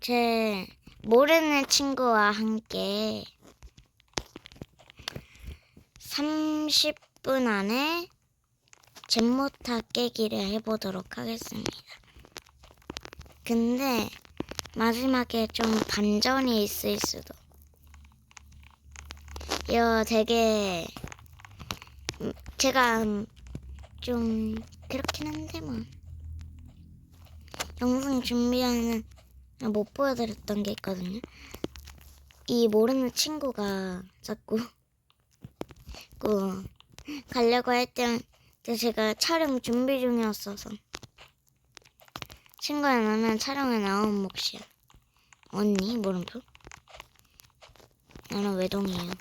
제 모르는 친구와 함께 30분 안에 잼모타 깨기를 해보도록 하겠습니다. 근데 마지막에 좀 반전이 있을 수도. 이거 되게 음, 제가 음, 좀 그렇긴 한데 뭐 영상 준비하는 못 보여드렸던 게 있거든요. 이 모르는 친구가 자꾸 그 가려고 할 때 제가 촬영 준비 중이었어서 친구야 나는 촬영에 나온 몫이야. 언니 물음표? 나는 외동이에요.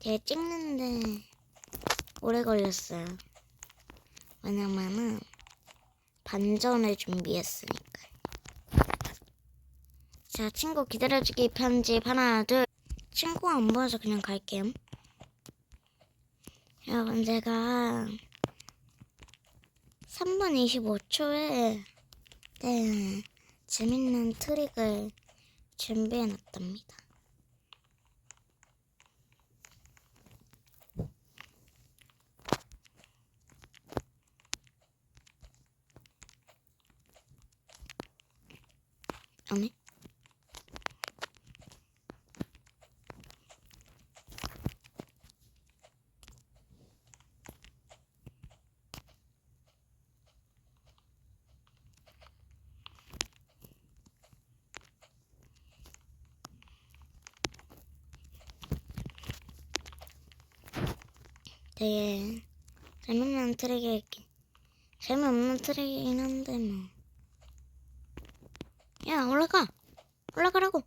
제가 찍는데 오래 걸렸어요. 왜냐면은 반전을 준비했으니까. 자, 친구 기다려주기 편집 하나, 둘. 친구 안 보여서 그냥 갈게요. 여러분, 제가 3분 25초에 네, 재밌는 트릭을 준비해 놨답니다. 아니? 되게 재밌는 트랙이긴 재미없는 트랙이긴 한데 뭐. 야 올라가. 올라가라고.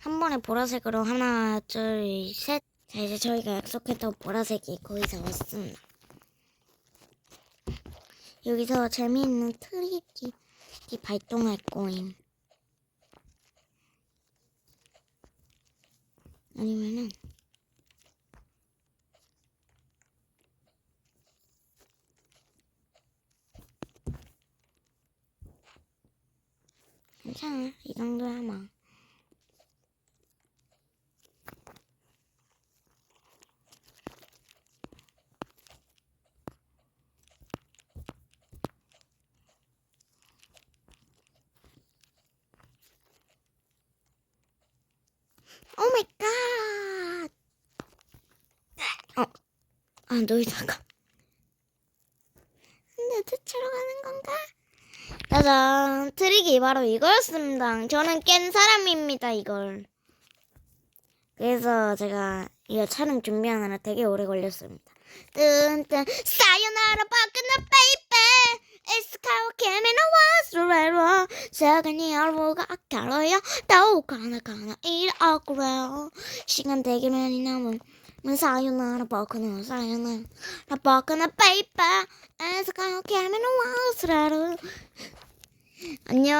한 번에 보라색으로 하나 둘셋. 자 이제 저희가 약속했던 보라색이 다 왔습니다. 여기서 재미있는 트릭이 발동할 거임. 아니면은 괜찮아 이 정도야 뭐 오 마이 갓! 어, 아, 놀다가. 근데 대체로 가는 건가? 짜잔, 트릭이 바로 이거였습니다. 저는 깬 사람입니다, 이걸. 그래서 제가 이거 촬영 준비하느라 되게 오래 걸렸습니다. 뜬뜬, 사요나라 바꾸나 베이베! A was real. 작은이 얼굴가 아까워요. 또 가나 가나 이러고요. 시간 되기면이 남은 사요나라 바꾸나 사요나라 바꾸나 베이베! A was real. 안녕.